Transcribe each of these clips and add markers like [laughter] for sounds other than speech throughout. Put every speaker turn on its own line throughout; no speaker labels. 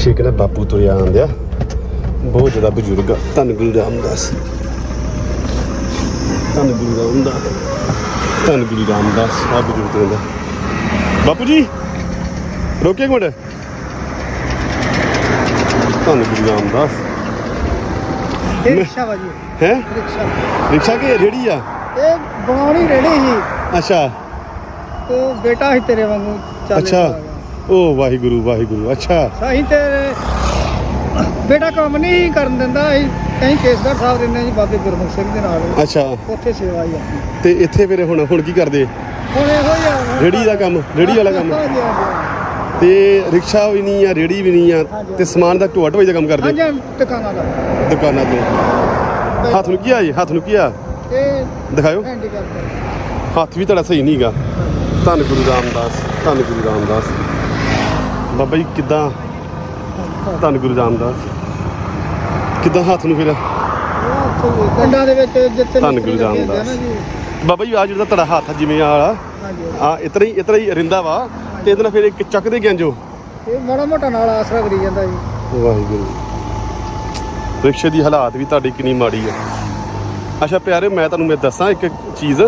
ਪਿੱਛੇ ਕਿਹੜਾ ਬਾਪੂ ਤੁਰਿਆ ਆਂਦਿਆ ਬਹੁਤ ਜ਼ਿਆਦਾ ਬਜ਼ੁਰਗ ਆ। ਧੰਨ ਗੁਰੂ ਰਾਮਦਾਸ ਧੰਨ ਗੁਰੂ ਰਾਮਦਾਸ। ਧੰਨ ਗੁਰੂ ਰਾਮਦਾਸ ਆ ਬਜ਼ੁਰਗ ਦਾ ਬਾਪੂ ਜੀ ਰੋਕੇ ਇੱਕ ਮਿੰਟ। ਧੰਨ ਗੁਰੂ ਰਾਮਦਾਸ।
ਇਹ ਰਿਕਸ਼ਾ ਵਾ ਜੀ।
ਹੈ?
ਰਿਕਸ਼ਾ।
ਰਿਕਸ਼ਾ ਕੀ ਰੇੜੀ ਆ?
ਇਹ ਬਣਾਉਣੀ ਰੇੜੀ ਸੀ।
ਅੱਛਾ।
ਤੇ ਬੇਟਾ ਸੀ ਤੇਰੇ ਵਾਂਗੂ ਚੱਲ
ਅੱਛਾ। ਓ ਵਾਹਿਗੁਰੂ ਵਾਹਿਗੁਰੂ ਅੱਛਾ।
ਸਹੀ ਤੇਰੇ ਬੇਟਾ ਕੰਮ ਨਹੀਂ ਕਰਨ ਦਿੰਦਾ ਅਸੀਂ ਕਹੀਂ ਕੇਸਗੜ੍ਹ ਸਾਹਿਬ ਦਿੰਦੇ ਜੀ ਬਾਬੇ ਗੁਰਮੁਖ ਸਿੰਘ ਦੇ ਨਾਲ।
ਅੱਛਾ।
ਉੱਥੇ ਸੇਵਾ ਹੀ ਆਪਣੀ
ਤੇ ਇੱਥੇ ਫਿਰ ਹੁਣ ਹੁਣ ਕੀ ਕਰਦੇ?
ਹੁਣ ਇਹੋ ਹੀ ਆ।
ਰੇੜੀ ਦਾ ਕੰਮ ਰੇੜੀ ਵਾਲਾ ਕੰਮ।
ਹਾਂਜੀ, ਹਾਂਜੀ,
ਤੇ ਰਿਕਸ਼ਾ ਵੀ ਨਹੀਂ ਆ ਰੇੜੀ ਵੀ ਨਹੀਂ ਆ। ਤੇ ਸਮਾਨ ਦਾ ਢੋਆ ਢੋਈ ਦਾ ਕੰਮ ਕਰਦੇ?
ਹਾਂਜੀ ਹਾਂਜੀ, ਦੁਕਾਨਾਂ ਦਾ।
ਦੁਕਾਨਾਂ ਤੋਂ। ਹੱਥ ਨੂੰ ਕੀ ਆ ਜੀ ਹੱਥ ਨੂੰ ਕੀ ਆ
ਇਹ
ਦਿਖਾਓ
ਹੈਂਡੀਕੈਪ
ਹੱਥ ਵੀ ਤੁਹਾਡਾ ਸਹੀ ਨਹੀਂਗਾ ਧੰਨ ਗੁਰੂ ਰਾਮਦਾਸ ਧੰਨ ਗੁਰੂ ਰਾਮਦਾਸ। ਬਾਬਾ ਜੀ ਕਿੱਦਾਂ ਧੰਨ ਗੁਰੂ ਰਾਮਦਾਸ ਕਿੱਦਾਂ ਹੱਥ ਨੂੰ ਫਿਰ
ਪਿੰਡਾਂ ਦੇ ਵਿੱਚ ਜਿੱਥੇ
ਧੰਨ ਗੁਰੂ
ਆ
ਰਾਮਦਾਸ। ਬਾਬਾ ਜੀ ਆ ਜਿਹੜਾ ਤੁਹਾਡਾ ਹੱਥ ਜਿਵੇਂ ਆਲਾ
ਹਾਂਜੀ।
ਆ ਇਤਰਾ ਹੀ ਇਤਰਾ ਹੀ ਰਿੰਦਾ ਵਾ ਤੇ ਇਹਦੇ ਨਾਲ ਫਿਰ ਇੱਕ ਚੱਕਦੇ ਗੰਜੋ
ਇਹ ਮਾੜਾ ਮੋਟਾ ਨਾਲ ਆਸਰਾ ਕਰੀ ਜਾਂਦਾ ਜੀ।
ਵਾਹਿਗੁਰੂ ਰਿਕਸ਼ੇ ਦੀ ਹਾਲਾਤ ਵੀ ਤੁਹਾਡੀ ਕਿੰਨੀ ਮਾੜੀ ਆ। ਅੱਛਾ ਪਿਆਰੇ ਮੈਂ ਤੁਹਾਨੂੰ ਮੈਂ ਦੱਸਾਂ ਇੱਕ ਚੀਜ਼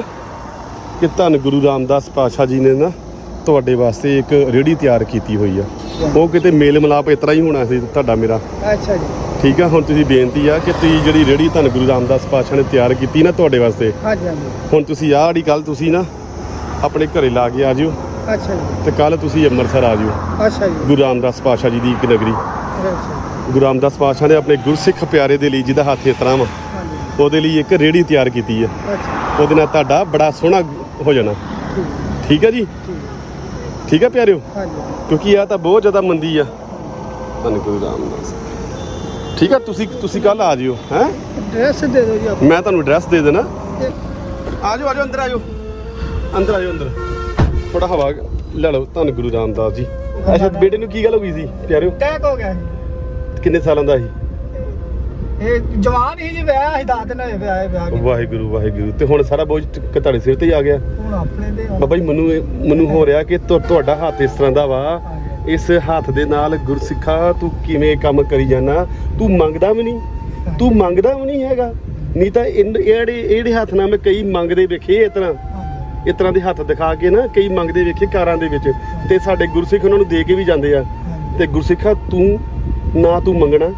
ਕਿ ਧੰਨ ਗੁਰੂ ਰਾਮਦਾਸ ਪਾਤਸ਼ਾਹ ਜੀ ਨੇ ਨਾ ਤੁਹਾਡੇ ਵਾਸਤੇ ਇੱਕ ਰੇੜੀ ਤਿਆਰ ਕੀਤੀ ਹੋਈ ਆ। ਉਹ ਕਿਤੇ ਮੇਲ ਮਿਲਾਪ ਇਤਰਾ ਹੀ ਹੋਣਾ ਸੀ ਤੁਹਾਡਾ ਮੇਰਾ।
ਅੱਛਾ ਜੀ।
ਠੀਕ ਆ ਹੁਣ ਤੁਸੀਂ ਬੇਨਤੀ ਆ ਕਿ ਤੁਸੀਂ ਜਿਹੜੀ ਰੇੜੀ ਧੰਨ ਗੁਰੂ ਰਾਮਦਾਸ ਪਾਤਸ਼ਾਹ ਨੇ ਤਿਆਰ ਕੀਤੀ ਨਾ ਤੁਹਾਡੇ ਵਾਸਤੇ
ਹਾਂਜੀ ਹਾਂਜੀ।
ਹੁਣ ਤੁਸੀਂ ਆਹ ਜਿਹੜੀ ਕੱਲ ਤੁਸੀਂ ਨਾ ਆਪਣੇ ਘਰੇ ਲਾ ਕੇ ਆ ਜਿਓ।
ਅੱਛਾ ਜੀ।
ਤੇ ਕੱਲ ਤੁਸੀਂ ਅੰਮ੍ਰਿਤਸਰ ਆ ਜਿਓ।
ਅੱਛਾ ਜੀ।
ਗੁਰੂ ਰਾਮਦਾਸ ਪਾਤਸ਼ਾਹ ਜੀ ਦੀ ਇੱਕ ਨਗਰੀ।
ਅੱਛਾ
ਗੁਰੂ ਰਾਮਦਾਸ ਪਾਤਸ਼ਾਹ ਨੇ ਆਪਣੇ ਗੁਰਸਿੱਖ ਪਿਆਰੇ ਦੇ ਲਈ ਜਿਹਦਾ ਹੱਥ ਇਸ ਤਰ੍ਹਾਂ ਵਾ ਉਹਦੇ ਲਈ ਇੱਕ ਰੇੜੀ ਤਿਆਰ ਕੀਤੀ ਹੈ
ਅੱਛਾ।
ਉਹਦੇ ਨਾਲ ਤੁਹਾਡਾ ਬੜਾ ਸੋਹਣਾ ਹੋ ਜਾਣਾ।
ਠੀਕ।
ਠੀਕ ਹੈ ਜੀ?
ਠੀਕ
ਹੈ ਪਿਆਰਿਓ?
ਹਾਂਜੀ।
ਕਿਉਂਕਿ ਇਹ ਤਾਂ ਬਹੁਤ ਜ਼ਿਆਦਾ ਮੰਦੀ ਆ। ਧੰਨ ਗੁਰੂ ਰਾਮਦਾਸ। ਠੀਕ ਹੈ ਤੁਸੀਂ ਤੁਸੀਂ ਕੱਲ ਆ ਜਿਓ ਹੈ?
ਡਰੈਸ ਦੇ ਦਿਓ ਜੀ ਆਪ
ਮੈਂ ਤੁਹਾਨੂੰ ਐਡਰੈਸ ਦੇ ਦੇਣਾ। ਆ ਜਾਓ ਆ ਜਾਓ ਅੰਦਰ ਆ ਜਾਓ। ਅੰਦਰ ਆ ਜਾਓ ਅੰਦਰ। ਥੋੜਾ ਹਵਾ। ਲੈ ਲਓ ਧੰਨ ਗੁਰੂ ਰਾਮਦਾਸ ਜੀ। ਅੱਛਾ ਬੇਟੇ ਨੂੰ ਕੀ ਗੱਲ ਹੋ ਗਈ ਸੀ ਪਿਆਰਿਓ?
ਟੈਕ ਹੋ ਗਿਆ
ਕਿੰਨੇ ਸਾਲਾਂ ਦਾ ਸੀ?
ਇਹ ਜਵਾਨ ਹੀ ਜੀ ਵਿਆਹ ਸੀ ਦਸ ਦਿਨ ਹੋਏ ਵਿਆਹ ਵਿਆਹ ਕੇ।
ਵਾਹਿਗੁਰੂ ਵਾਹਿਗੁਰੂ। ਤੇ ਹੁਣ ਸਾਰਾ ਬੋਝ ਟ- ਤੁਹਾਡੇ ਸਿਰ ਤੇ ਹੀ ਆ ਗਿਆ?
ਹੁਣ ਆਪਣੇ ਦੇ ਹੁਣ-
ਬਾਬਾ ਜੀ ਮੈਨੂੰ ਇਹ- ਮੈਨੂੰ ਹੋ ਰਿਹਾ ਕਿ ਤੁ- ਤੁਹਾਡਾ ਹੱਥ ਇਸ ਤਰ੍ਹਾਂ ਦਾ ਵਾ। ਇਸ ਹੱਥ ਦੇ ਨਾਲ ਗੁਰਸਿੱਖਾ ਤੂੰ ਕਿਵੇਂ ਕੰਮ ਕਰੀ ਜਾਣਾ ਤੂੰ ਮੰਗਦਾ ਵੀ ਨਹੀਂ। ਤੂੰ ਮੰਗਦਾ ਵੀ ਨਹੀਂ ਹੈਗਾ। ਨਹੀਂ ਤਾਂ ਇਨ- ਇਹੜੇ ਇਹੜੇ ਹੱਥ ਨਾਲ ਮੈਂ ਕਈ ਮੰਗਦੇ ਵੇਖੇ ਇਸ ਤਰ੍ਹਾਂ।
ਹਾਂਜੀ,
ਇਸ ਤਰ੍ਹਾਂ ਦੇ ਹੱਥ ਦਿਖਾ ਕੇ ਨਾ ਕਈ ਮੰਗਦੇ ਵੇਖੇ ਕਾਰਾਂ ਦੇ ਵਿੱਚ। ਤੇ ਸਾਡੇ ਗੁਰਸਿੱਖ ਉਹਨਾਂ ਨੂੰ ਦੇ ਕੇ ਵੀ ਜਾਂਦੇ ਆ। ਤੇ ਗੁਰਸਿੱਖਾ ਤੂੰ ਨਾ ਤੂੰ ਮੰਗਣਾ।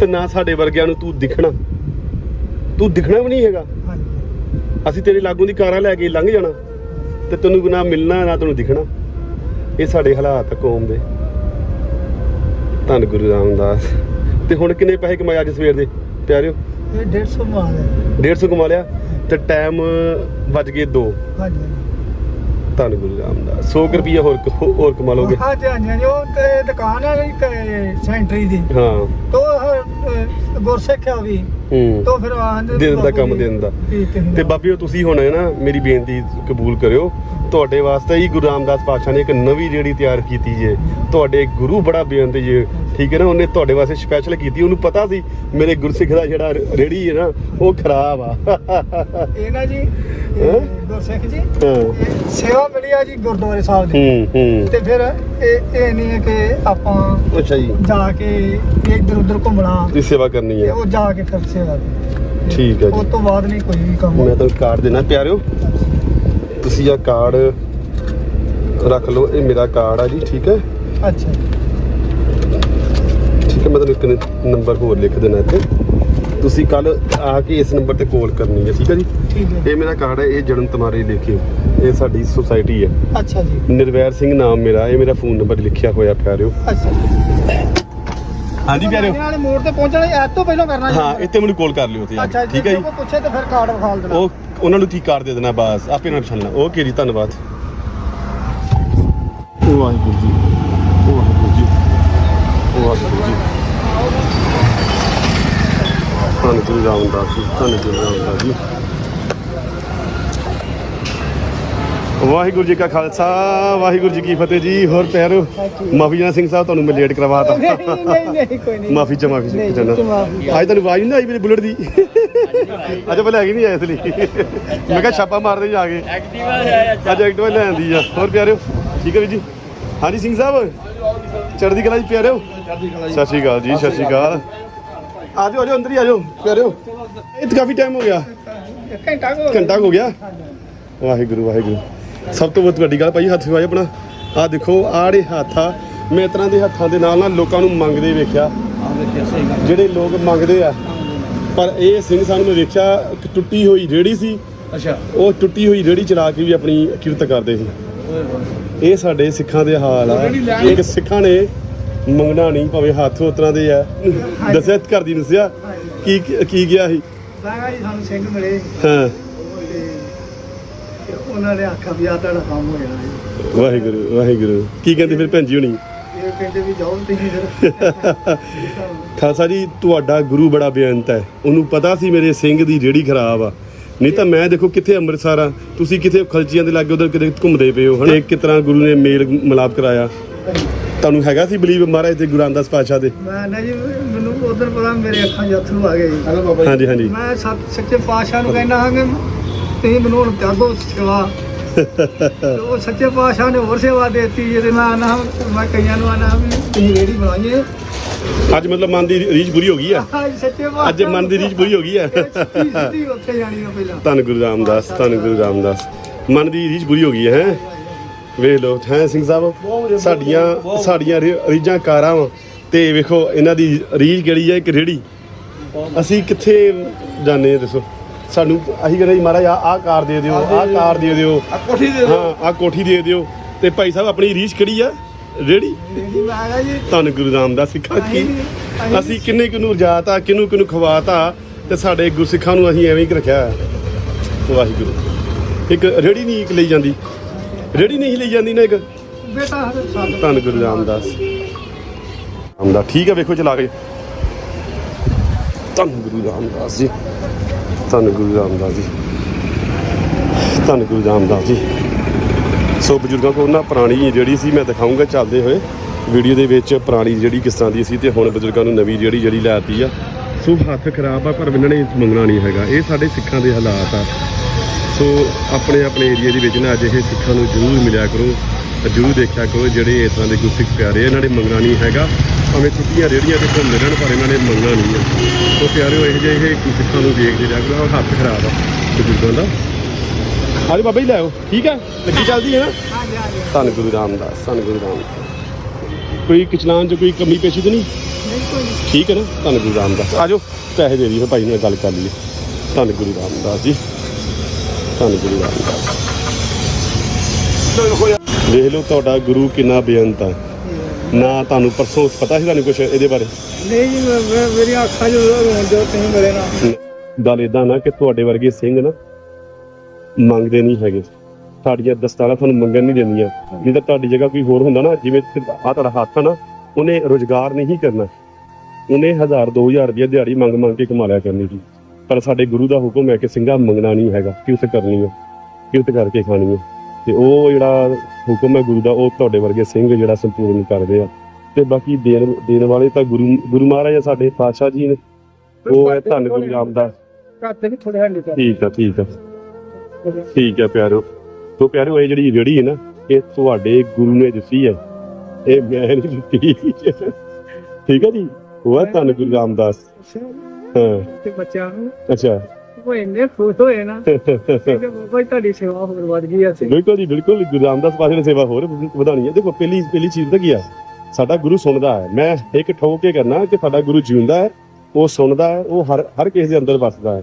ਤੇ ਨਾ ਸਾਡੇ ਵਰਗਿਆਂ ਨੂੰ ਤੂੰ ਦਿਖਣਾ। ਤੂੰ ਦਿਖਣਾ ਵੀ ਨਹੀਂ ਹੈਗਾ। ਅਸੀਂ ਤੇਰੇ ਲਾਗੋਂ ਦੀ ਕਾਰਾਂ ਲੈ ਕੇ ਲੰਘ ਜਾਣਾ ਤੇ ਤੈਨੂੰ ਨਾ ਮਿਲਣਾ ਨਾ ਤੈਨੂੰ ਦਿਖਣਾ। ਇਹ ਸਾਡੇ ਹਾਲਾਤ ਕੌਮ ਦੇ। ਧੰਨ ਗੁਰੂ ਰਾਮਦਾਸ। ਤੇ ਹੁਣ ਕਿੰਨੇ ਪੈਸੇ ਕਮਾਏ ਅੱਜ ਸਵੇਰ ਦੇ? ਪਿਆਰਿਓ।
ਇਹ 150 ਮਾਲ ਹੈ
150 ਕਮਾ ਲਿਆ ਤੇ ਟਾਈਮ ਵੱਜ ਗਏ 2
ਹਾਂਜੀ।
ਧੰਨ ਗੁਰੂ ਰਾਮਦਾਸ। 100 ਰੁਪਏ ਹੋਰ ਕ- ਹੋਰ ਕਮਾ ਲੋਗੇ
ਹਾਂਜੀ ਹਾਂਜੀ ਹਾਂਜੀ, ਉਹ ਤੇ ਦੁਕਾਨ ਹੈ ਜੀ ਕ- ਸੈਂਟਰੀ ਦੀ।
ਹਾਂ।
ਤੋ ਗੁਰਸਿੱਖ ਆ ਵੀ
ਹੂੰ।
ਤੋ ਫਿਰ ਆਂਦੇ
ਦੇ ਦਿੰਦਾ ਕੰਮ ਦੇ ਦਿੰਦਾ। ਤੇ ਬਾਬੀਓ ਤੁਸੀਂ ਹੁਣ ਹੈ ਨਾ ਮੇਰੀ ਬੇਨਤੀ ਕਬੂਲ ਕਰਿਓ। ਤੁਹਾਡੇ ਵਾਸਤੇ ਹੀ ਗੁਰੂ ਰਾਮਦਾਸ ਪਾਤਸ਼ਾਹ ਨੇ ਇੱਕ ਨਵੀਂ ਰੇੜੀ ਤਿਆਰ ਕੀਤੀ ਜੇ। ਤੁਹਾਡੇ ਗੁਰੂ ਬੜਾ ਬੇਅੰਤ ਜੇ। ਠੀਕ ਹੈ ਨਾ ਉਹਨੇ ਤੁਹਾਡੇ ਵਾਸਤੇ ਸਪੈਸ਼ਲ ਕੀਤੀ ਉਹਨੂੰ ਪਤਾ ਸੀ ਮੇਰੇ ਗੁਰਸਿੱਖ ਦਾ ਜਿਹੜਾ ਰੇੜੀ ਹੈ ਨਾ ਉਹ ਖਰਾਬ ਆ।
ਇਹ ਨਾ ਜੀ
ਹੈਂ?
ਇਹ ਗੁਰਸਿੱਖ ਜੀ
ਹਾਂ।
ਇਹ ਸੇਵਾ ਮਿਲੀ ਆ ਜੀ ਗੁਰਦੁਆਰੇ ਸਾਹਿਬ ਦੀ।
ਹੂੰ ਹੂੰ।
ਤੇ ਫਿਰ ਇਹ ਇਹ ਨਹੀਂ ਹੈ ਕਿ ਆਪਾਂ
ਅੱਛਾ ਜੀ।
ਜਾ ਕੇ ਇੱਧਰ ਉੱਧਰ ਘੁੰਮਣਾ।
ਦੀ ਸੇਵਾ ਕਰਨੀ
ਤੇ
ਹੈ
ਉਹ ਜਾ ਕੇ ਫਿਰ ਸੇਵਾ ਦੀ।
ਠੀਕ ਹੈ ਜੀ।
ਉਸ ਤੋਂ ਬਾਅਦ ਨਹੀਂ ਕੋਈ ਵੀ ਕੰਮ
ਮੈਂ ਤੁਹਾਨੂੰ ਕਾਰਡ ਦੇਣਾ ਪਿਆਰਿਓ। ਤੁਸੀਂ ਆ ਕਾਰਡ ਰੱਖ ਲਓ ਇਹ ਮੇਰਾ ਕਾਰਡ ਆ ਜੀ ਠੀਕ ਹੈ।
ਅੱਛਾ
ਠੀਕ ਹੈ ਮੈਂ ਤੁਹਾਨੂੰ ਇੱਕ ਨੰਬਰ ਹੋਰ ਲਿਖ ਦੇਣਾ ਇੱਥੇ। ਤੁਸੀਂ ਕੱਲ ਆ ਕੇ ਇਸ ਨੰਬਰ ਤੇ ਕਾਲ ਕਰਨੀ ਹੈ ਠੀਕ ਹੈ ਜੀ?
ਠੀਕ ਹੈ।
ਇਹ ਮੇਰਾ ਕਾਰਡ ਹੈ ਇਹ ਜਨਮ ਤੁਹਾਰੇ ਲਿਖਿਓ। ਇਹ ਸਾਡੀ ਸੁਸਾਇਟੀ ਹੈ।
ਅੱਛਾ ਜੀ।
ਨਿਰਵੈਰ ਸਿੰਘ ਨਾਮ ਮੇਰਾ ਇਹ ਮੇਰਾ ਫੋਨ ਨੰਬਰ ਲਿਖਿਆ ਹੋਇਆ ਪਿਆਰਿਓ।
ਅੱਛਾ
ਹਾਂਜੀ ਪਿਆਰਿਓ।
ਨਾਲੇ ਮੋੜ ਤੇ ਪਹੁੰਚਣਾ ਐ ਤੋਂ ਪਹਿਲਾਂ ਕਰਨਾ ਜੀ
ਹਾਂ? ਇੱਥੇ ਮੈਨੂੰ ਕਾਲ ਕਰ ਲਿਓ ਤੇ
ਅੱਛਾ ਜੀ
ਠੀਕ ਹੈ ਜੀ?
ਕੋਈ ਪੁੱਛੇ ਤੇ ਫਿਰ ਕਾਰਡ ਵਿਖਾਲ ਦੇਣਾ।
ਉਹ ਉਹਨਾਂ ਨੂੰ ਠੀਕ ਕਰ ਦੇ ਦੇਣਾ ਬਸ। ਆਪੇ ਨਾਲ ਪਛਾਣਨਾ। ਓਕੇ ਜੀ ਧੰਨਵਾਦ। ਵਾਹਿਗੁਰੂ ਜੀ ਵਾਹਿਗੁਰੂ ਜੀ ਵਾਹਿਗੁਰੂ ਜੀ ਧੰਨ ਗੁਰੂ ਰਾਮਦਾਸ ਜੀ ਧੰਨ ਗੁਰੂ ਰਾਮਦਾਸ ਜੀ ਵਾਹਿਗੁਰੂ ਜੀ ਕਾ ਖਾਲਸਾ ਵਾਹਿਗੁਰੂ ਜੀ ਕੀ ਫਤਿਹ ਜੀ। ਹੋਰ ਪਿਆਰੋ ਮਾਫੀ ਜਨਾ ਸਿੰਘ ਸਾਹਿਬ ਤੁਹਾਨੂੰ ਮੈਂ ਲੇਟ ਕਰਵਾਤਾ।
ਨਹੀਂ ਨਹੀਂ ਨਹੀਂ ਕੋਈ ਨਹੀਂ।
ਮਾਫੀ ਚ ਮਾਫੀ
ਜੀ।
ਅੱਜ ਤੁਹਾਨੂੰ ਆਵਾਜ਼ ਨਹੀਂ ਆਈ ਮੇਰੇ ਬੁਲਟ ਦੀ। ਅੱਜ ਪਹਿਲਾਂ ਹੈਗੀ ਨਹੀਂ ਆਇਆ ਇਸ ਲਈ। ਮੈਂ ਕਿਹਾ ਛਾਪਾ ਮਾਰਦੇ ਜਾ ਕੇ।
ਐਕਟਿਵਾ ਹੈ
ਅੱਜ ਐਕਟਿਵਾ ਲੈ ਆਂਦੀ ਆ। ਹੋਰ ਪਿਆਰਿਓ ਠੀਕ ਹੈ ਵੀਰ ਜੀ? ਹਾਂਜੀ ਸਿੰਘ ਸਾਹਿਬ? ਚੜ੍ਹਦੀ ਕਲਾ ਜੀ। ਪਿਆਰਿਓ ਸਤਿ ਸ਼੍ਰੀ ਅਕਾਲ ਜੀ ਸਤਿ ਸ਼੍ਰੀ ਅਕਾਲ। ਆ ਜਾਓ ਆ ਜਾਓ ਅੰਦਰ ਹੀ ਆ ਜਾਓ ਪਿਆਰਿਓ। ਇਹ ਤਾਂ ਕਾਫੀ ਟਾਈਮ ਹੋ ਗਿਆ।
ਘੰਟਾ ਕੋ
ਘੰਟਾ ਹੋ ਗਿਆ। ਵਾਹਿਗੁਰੂ ਵਾਹਿਗੁਰੂ। ਸਭ ਤੋਂ ਬਹੁਤ ਵੱਡੀ ਗੱਲ ਭਾਈ ਹੱਥ ਖਵਾਏ ਆਪਣਾ। ਆ ਦੇਖੋ ਆੜੇ ਹੱਥ ਆ ਮੈਂ ਤਰ੍ਹਾਂ ਦੇ ਹੱਥਾਂ ਦੇ ਨਾਲ ਨਾਲ ਲੋਕਾਂ ਨੂੰ ਮੰਗਦੇ ਵੇਖਿਆ। ਜਿਹੜੇ ਲੋਕ ਮੰਗਦੇ ਆ ਪਰ ਇਹ ਸਿੰਘ ਸਾਨੂੰ ਮੈਂ ਵੇਖਿਆ ਇੱਕ ਟੁੱਟੀ ਹੋਈ ਰੇੜੀ ਸੀ।
ਅੱਛਾ।
ਉਹ ਟੁੱਟੀ ਹੋਈ ਰੇੜੀ ਚਲਾ ਕੇ ਵੀ ਆਪਣੀ ਕਿਰਤ ਕਰਦੇ ਸੀ। ਇਹ ਸਾਡੇ ਸਿੱਖਾਂ ਦੇ ਹਾਲ ਆ। ਇੱਕ ਸਿੱਖਾਂ ਨੇ ਮੰਗਣਾ ਨਹੀਂ ਭਾਵੇਂ ਹੱਥ ਉਤਰਾਂ ਦੇ ਆ। ਦੱਸਿਆ ਘਰ ਦੀ ਦੱਸਿਆ ਕੀ ਕੀ ਗਿਆ ਸੀ?
ਮੈਂ ਜੀ ਸਾਨੂੰ ਸਿੰਘ ਮਿਲੇ।
ਹਾਂ।
ਤੇ ਉਹਨਾਂ ਨੇ ਆਖਿਆ ਵੀ ਆ ਤੁਹਾਡਾ ਕੰਮ ਹੋ ਜਾਣਾ ਜੀ।
ਵਾਹਿਗੁਰੂ ਵਾਹਿਗੁਰੂ। ਕੀ ਕਹਿੰਦੇ ਫਿਰ ਭੈਣ ਜੀ ਹੋਣੀ?
ਇਹ ਕਹਿੰਦੇ ਵੀ ਜਾਓ ਤੁਸੀਂ ਫਿਰ। [laughs]
ਖਾਲਸਾ ਜੀ ਤੁਹਾਡਾ ਗੁਰੂ ਬੜਾ ਬੇਅੰਤ ਹੈ। ਉਹਨੂੰ ਪਤਾ ਸੀ ਮੇਰੇ ਸਿੰਘ ਦੀ ਰੇੜੀ ਖਰਾਬ ਆ। ਨਹੀਂ ਤਾਂ ਮੈਂ ਦੇਖੋ ਕਿੱਥੇ ਅੰਮ੍ਰਿਤਸਰ ਆ। ਤੁਸੀਂ ਕਿਥੇ ਖਲਚੀਆਂ ਦੇ ਲਾਗੇ ਉਧਰ ਕਿਤੇ ਘੁੰਮਦੇ ਪਏ ਹੋ ਹਨਾ? ਕਿਸ ਤਰ੍ਹਾਂ ਗੁਰੂ ਨੇ ਮੇਲ ਮਲਾਪ ਕਰਾਇਆ ਤੁਹਾਨੂੰ ਹੈਗਾ ਸੀ ਬਲੀਵ ਮਹਾਰਾਜ ਤੇ ਗੁਰੂ ਰਾਮਦਾਸ ਪਾਤਸ਼ਾਹ ਦੇ?
ਮੈਂ ਨਾ ਜੀ ਮੈਨੂੰ ਉਧਰ ਪਤਾ ਮੇਰੇ ਅੱਖਾਂ 'ਚ ਅੱਥਰੂ ਆ ਗਏ ਜੀ।
ਹਾਂਜੀ ਹਾਂਜੀ।
ਮੈਂ ਸੱਤ ਸੱਚੇ ਪਾਤਸ਼ਾਹ ਨੂੰ ਕਹਿੰਦਾ ਹਾਂ ਕਿ ਤੁਸੀਂ ਮੈਨੂੰ ਹੁਣ ਤਿਆਗੋ ਸੇਵਾ। ਤੇ ਉਹ ਸੱਚੇ ਪਾਤਸ਼ਾਹ ਨੇ ਹੋਰ ਸੇਵਾ ਦੇ ਦਿੱਤੀ ਜਿਹਦੇ ਮੈਂ ਆਨਾ ਮੈਂ ਕਈਆਂ ਨੂੰ ਆਨਾ ਵੀ ਤੁਸੀਂ ਰੇੜੀ ਬਣਾਈਏ।
ਅੱਜ ਮਤਲਬ ਮਨ ਦੀ ਰੀਝ ਪੂਰੀ ਹੋ ਗਈ ਆ?
ਅੱਜ ਸੱਚੇ ਪਾਤਸ਼ਾਹ
ਅੱਜ ਮਨ ਦੀ ਰੀਝ ਪੂਰੀ ਹੋ ਗਈ ਆ?
ਸਿੱਧੀ ਸਿੱਧੀ ਉੱਥੇ ਜਾਣੀ ਆ ਪਹਿਲਾਂ।
ਧੰਨ ਗੁਰੂ ਰਾਮਦਾਸ ਧੰਨ ਗੁਰੂ ਰਾਮਦਾਸ। ਮਨ ਦੀ ਰੀਝ ਪੂਰੀ ਹੋ ਗਈ ਹੈ ਹੈਂ? ਵੇਖ ਲਓ ਹੈ ਸਿੰਘ ਸਾਹਿਬ? ਸਾਡੀਆਂ ਸਾਡੀਆਂ ਰੀ- ਰੀਝਾਂ ਕਾਰਾਂ ਵਾਂ। ਤੇ ਵੇਖੋ ਇਹਨਾਂ ਦੀ ਰੀਝ ਕਿਹੜੀ ਹੈ ਇੱਕ ਰੇੜੀ? ਅਸੀਂ ਕਿੱਥੇ ਜਾਣੇ ਆ ਦੱਸੋ? ਸਾਨੂੰ ਅਸੀਂ ਕਹਿੰਦੇ ਮਹਾਰਾਜ ਆ ਆਹ ਕਾਰ ਦੇ ਦਿਓ ਆਹ ਕਾਰ ਦੇ ਦਿਓ।
ਆ ਕੋਠੀ ਦੇ
ਹਾਂ ਆਹ ਕੋਠੀ ਦੇ ਦਿਓ। ਤੇ ਭਾਈ ਸਾਹਿਬ ਆਪਣੀ ਰੀਝ ਕਿਹੜੀ ਆ? ਰੇੜੀ? ਧੰਨ ਗੁਰੂ ਰਾਮਦਾਸ ਸਿੱਖਾਂ ਕੀ
ਅਸੀਂ
ਕਿੰਨੇ ਕਿਨੂੰ ਰਜਾਤਾ ਕਿਨੂੰ ਕਿਨੂੰ ਖਵਾਤਾ ਤੇ ਸਾਡੇ ਗੁਰਸਿੱਖਾਂ ਨੂੰ ਅਸੀਂ ਐਵੇਂ ਹੀ ਰੱਖਿਆ। ਵਾਹਿਗੁਰੂ। ਇੱਕ ਰੇੜੀ ਨਹੀਂ ਇੱਕ ਲਈ ਜਾਂਦੀ। ਰੇੜੀ ਨਹੀਂ ਲਈ ਜਾਂਦੀ ਨਾ ਇੱਕ?
ਬੇਟਾ ਹਰ ਸਾਲ
ਧੰਨ ਗੁਰੂ ਰਾਮਦਾਸ। ਰਾਮਦਾਸ ਠੀਕ ਹੈ ਵੇਖੋ ਚਲਾ ਕੇ। ਧੰਨ ਗੁਰੂ ਰਾਮਦਾਸ ਜੀ। ਧੰਨ ਗੁਰੂ ਰਾਮਦਾਸ ਜੀ। ਧੰਨ ਗੁਰੂ ਰਾਮਦਾਸ ਜੀ। ਸੋ ਬਜ਼ੁਰਗਾਂ ਕੋਲ ਨਾ ਪੁਰਾਣੀ ਜਿਹੜੀ ਸੀ ਮੈਂ ਦਿਖਾਉਂਗਾ ਚੱਲਦੇ ਹੋਏ। ਵੀਡੀਓ ਦੇ ਵਿੱਚ ਪੁਰਾਣੀ ਜਿਹੜੀ ਕਿਸ ਤਰ੍ਹਾਂ ਦੀ ਸੀ ਤੇ ਹੁਣ ਬਜ਼ੁਰਗਾਂ ਨੂੰ ਨਵੀਂ ਜਿਹੜੀ ਜਿਹੜੀ ਲੈਤੀ ਆ। ਸੋ ਹੱਥ ਖਰਾਬ ਆ ਪਰ ਇਹਨਾਂ ਨੇ ਮੰਗਣਾ ਨਹੀਂ ਹੈਗਾ। ਇਹ ਸਾਡੇ ਸਿੱਖਾਂ ਦੇ ਹਾਲਾਤ ਆ। ਸੋ ਆਪਣੇ ਆਪਣੇ ਏਰੀਆ ਦੇ ਵਿੱਚ ਨਾ ਅੱਜ ਇਹ ਸਿੱਖਾਂ ਨੂੰ ਜ਼ਰੂਰ ਮਿਲਿਆ ਕਰੋ। ਜ਼ਰੂਰ ਦੇਖਿਆ ਕਰੋ ਜਿਹੜੇ ਇਸ ਤਰ੍ਹਾਂ ਦੇ ਗੁਰਸਿੱਖ ਪਿਆਰੇ ਇਹਨਾਂ ਨੇ ਮੰਗਣਾ ਨਹੀਂ ਹੈਗਾ। ਭਾਵੇਂ ਛੁੱਟੀਆਂ ਰੇੜੀਆਂ ਤੇ ਘੁੰਮਦੇ ਰਹਿਣ ਪਰ ਇਹਨਾਂ ਨੇ ਮੰਗਣਾ ਨਹੀਂ ਹੈ। ਸੋ ਪਿਆਰਿਓ, ਇਹ ਜਿਹੇ ਇਹ ਸਿੱਖਾਂ ਨੂੰ ਦੇਖਦੇ ਰਿਹਾ ਕਰੋ। ਆਹ ਹੱਥ ਖਰਾਬ ਆ ਬਜ਼ੁਰਗਾਂ ਦਾ। ਆਜੋ ਬਾਬਾ ਜੀ, ਲੈ ਠੀਕ ਹੈ ਲੱਗੀ ਚੱਲਦੀ ਹੈ ਨਾ?
ਆ ਗਿਆ
ਧੰਨ ਗੁਰੂ ਰਾਮਦਾਸ, ਧੰਨ ਗੁਰੂ ਰਾਮਦਾਸ। ਕੋਈ ਕਿਚਲਾਨ ਚ ਕੋਈ ਕਮੀ ਪੇਸ਼ੀ ਤਾਂ ਨਹੀਂ? ਠੀਕ ਹੈ ਨਾ? ਧੰਨ ਗੁਰੂ ਰਾਮਦਾਸ। ਆਜੋ, ਪੈਸੇ ਦੇ ਦਈਏ, ਭਾਈ ਨਾਲ ਗੱਲ ਕਰ ਲਈਏ। ਧੰਨ ਗੁਰੂ ਰਾਮਦਾਸ ਜੀ। ਧੰਨ ਗੁਰੂ ਰਾਮਦਾਸ ਦੇਖ ਲਓ ਤੁਹਾਡਾ ਗੁਰੂ ਕਿੰਨਾ ਬੇਅੰਤ ਹੈ। ਨਾ ਤੁਹਾਨੂੰ ਪਰਸੋਂ ਪਤਾ ਸੀ ਤੁਹਾਨੂੰ ਕੁਝ ਇਹਦੇ ਬਾਰੇ?
ਨਹੀਂ ਜੀ ਮੇਰੀਆਂ ਅੱਖਾਂ ਜੋ ਤੁਸੀਂ ਮੇਰੇ ਨਾਲ।
ਗੱਲ ਇਦਾਂ ਨਾ ਕਿ ਤੁਹਾਡੇ ਵਰਗੇ ਸਿੰਘ ਨਾ ਮੰਗਦੇ ਨਹੀਂ ਹੈਗੇ। ਸਾਡੀਆਂ ਦਸਤਾਰਾਂ ਤੁਹਾਨੂੰ ਮੰਗਣ ਨਹੀਂ ਦਿੰਦੀਆਂ ਜੇ ਤਾਂ ਤੁਹਾਡੀ ਜਗ੍ਹਾ ਕੋਈ ਹੋਰ ਹੁੰਦਾ ਨਾ ਜਿਵੇਂ ਆ ਤੁਹਾਡਾ ਹੱਥ ਆ ਨਾ ਉਹਨੇ ਰੋਜ਼ਗਾਰ ਨਹੀਂ ਕਰਨਾ। ਉਹਨੇ 1000 2000 ਰੁਪਏ ਦਿਹਾੜੀ ਮੰਗ ਮੰਗ ਕੇ ਕਮਾ ਲਿਆ ਕਰਨੀ ਸੀ। ਪਰ ਸਾਡੇ ਗੁਰੂ ਦਾ ਹੁਕਮ ਹੈ ਕਿ ਸਿੰਘਾ ਮੰਗਣਾ ਨਹੀਂ ਹੈਗਾ ਕਿਰਤ ਕਰਨੀ ਹੈ ਕਿਰਤ ਕਰਕੇ ਖਾਣੀ ਹੈ। ਤੇ ਉਹ ਜਿਹੜਾ ਹੁਕਮ ਹੈ ਗੁਰੂ ਦਾ ਉਹ ਤੁਹਾਡੇ ਵਰਗੇ ਸਿੰਘ ਜਿਹੜਾ ਸੰਪੂਰਨ ਕਰਦੇ ਆ। ਤੇ ਬਾਕੀ ਦੇਣ ਦੇਣ ਵਾਲੇ ਤਾਂ ਗੁਰੂ ਗੁਰੂ ਮਹਾਰਾਜ ਸਾਡੇ ਪਾਤਸ਼ਾਹ ਜੀ ਨੇ। ਉਹ ਹੈ ਧੰਨ ਗੁਰੂ ਰਾਮਦਾਸ।
ਘੱਟ ਵੀ ਥੋੜੇ ਹੰਡੇ
ਠੀਕ ਆ ਠੀਕ ਆ। ਠੀਕ ਆ ਪਿਆਰੋ। ਤੋ ਪਿਆਰੋ ਇਹ ਜਿਹੜੀ ਰੇੜੀ ਹੈ ਨਾ ਇਹ ਤੁਹਾਡੇ ਗੁਰੂ ਨੇ ਦਿੱਤੀ ਹੈ। ਇਹ ਮੈਂ ਨਹੀਂ ਦਿੱਤੀ। ਠੀਕ ਹੈ ਜੀ? ਉਹ ਹੈ ਧੰਨ ਗੁਰੂ ਰਾਮਦਾਸ। ਹਾਂ।
ਤੇ ਬੱਚਿਆਂ ਨੂੰ।
ਅੱਛਾ।
ਉਹ ਇੰਨੇ ਖੁਸ਼ ਹੋਏ ਨਾ ਕਹਿੰਦੇ ਬਾਬਾ ਜੀ ਤੁਹਾਡੀ ਸੇਵਾ ਹੋਰ ਵੱਧ ਗਈ ਅਸੀਂ
ਬਿਲਕੁਲ ਜੀ ਬਿਲਕੁਲ। ਗੁਰੂ ਰਾਮਦਾਸ ਪਾਸ਼ਾ ਨੇ ਸੇਵਾ ਹੋਰ ਵਧਾਣੀ ਹੈ ਦੇਖੋ ਪਹਿਲੀ ਪਹਿਲੀ ਚੀਜ਼ ਤਾਂ ਕੀ ਆ? ਸਾਡਾ ਗੁਰੂ ਸੁਣਦਾ ਹੈ। ਮੈਂ ਇੱਕ ਠੋਕ ਕੇ ਕਰਨਾ ਕਿ ਸਾਡਾ ਗੁਰੂ ਜਿਉਂਦਾ ਹੈ ਉਹ ਸੁਣਦਾ ਹੈ ਉਹ ਹਰ ਹਰ ਕਿਸੇ ਦੇ ਅੰਦਰ ਵਸਦਾ ਹੈ।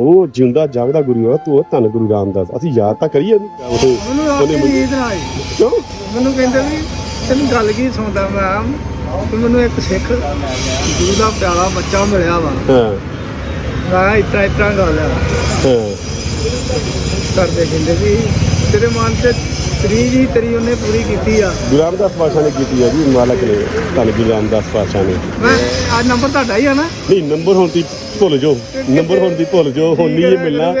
ਉਹ ਜਿਉਂਦਾ ਜਾਗਦਾ ਗੁਰੂ ਹੈ ਤੂੰ ਧੰਨ ਗੁਰੂ ਰਾਮਦਾਸ। ਅਸੀਂ ਯਾਦ ਤਾਂ ਕਰੀਏ ਉਹਨੂੰ।
ਮੈਨੂੰ ਕਹਿੰਦੇ ਵੀ ਤੈਨੂੰ ਗੱਲ ਕੀ ਸੁਣਦਾ ਮੈਂ ਕਿ ਮੈਨੂੰ ਇੱਕ ਸਿੱਖ ਗੁਰੂ ਦਾ ਪਿਆਰਾ ਬੱਚਾ ਮਿਲਿਆ ਵਾ।
ਹਾਂ।
ਮੈਂ ਇਤਰਾ ਇਤਰਾ ਗੱਲ ਆ।
ਹਾਂ।
ਕਰਦੇ ਕਹਿੰਦੇ ਵੀ ਤੇਰੇ ਮਨ ਤੇ ਤਰੀ ਜੀ ਤੇਰੀ ਉਹਨੇ ਪੂਰੀ ਕੀਤੀ ਆ।
ਗੁਰੂ ਰਾਮਦਾਸ ਪਾਸ਼ਾ ਨੇ ਕੀਤੀ ਹੈ ਜੀ ਮਾਲਕ ਨੇ ਧੰਨ ਗੁਰੂ ਰਾਮਦਾਸ ਪਾਸ਼ਾ ਨੇ।
ਮੈਂ ਆ ਨੰਬਰ ਤੁਹਾਡਾ ਹੀ ਆ ਨਾ?
ਨਹੀਂ ਨੰਬਰ ਹੁਣ ਦੀ ਭੁੱਲ ਜਾਓ। ਨੰਬਰ ਹੁਣ ਦੀ ਭੁੱਲ ਜਾਓ ਹੁਣ ਨਹੀਂ ਇਹ ਮਿਲਣਾ।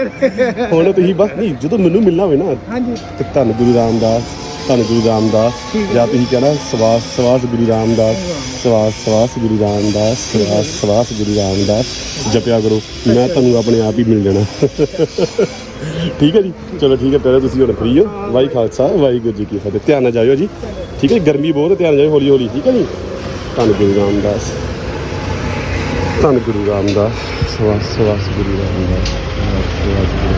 ਹੁਣ ਤੁਸੀਂ ਬਸ ਨਹੀਂ ਜਦੋਂ ਮੈਨੂੰ ਮਿਲਣਾ ਹੋਵੇ ਨਾ
ਹਾਂਜੀ।
ਤੇ ਧੰਨ ਗੁਰੂ ਰਾਮਦਾਸ। ਧੰਨ ਗੁਰੂ ਰਾਮਦਾਸ। ਜਾਂ ਤੁਸੀਂ ਕਹਿਣਾ ਸਵਾਸ ਸਵਾਸ ਗੁਰੂ ਰਾਮਦਾਸ ਸਵਾਸ ਸਵਾਸ ਗੁਰੂ ਰਾਮਦਾਸ ਸਵਾਸ ਸਵਾਸ ਗੁਰੂ ਰਾਮਦਾਸ। ਜਪਿਆ ਕਰੋ ਮੈਂ ਤੁਹਾਨੂੰ ਆਪਣੇ ਆਪ ਹੀ ਮਿਲ ਜਾਣਾ। ਠੀਕ ਹੈ ਜੀ? ਚਲੋ ਠੀਕ ਹੈ ਪਹਿਲਾਂ ਤੁਸੀਂ ਹੁਣ ਫ੍ਰੀ ਹੋ। ਵਾਹਿ ਖਾਲਸਾ ਵਾਹਿਗੁਰੂ ਜੀ ਕੀ ਫਤਿਹ। ਧਿਆਨ ਨਾਲ ਜਾਇਓ ਜੀ। ਠੀਕ ਹੈ? ਗਰਮੀ ਬਹੁਤ ਹੈ ਧਿਆਨ ਜਾਏ ਹੌਲੀ ਹੌਲੀ ਠੀਕ ਹੈ ਜੀ? ਧੰਨ ਗੁਰੂ ਰਾਮਦਾਸ। ਧੰਨ ਗੁਰੂ ਰਾਮਦਾਸ। ਸਵਾਸ ਸਵਾਸ ਗੁਰੂ ਰਾਮਦਾਸ। ਸਵਾਸ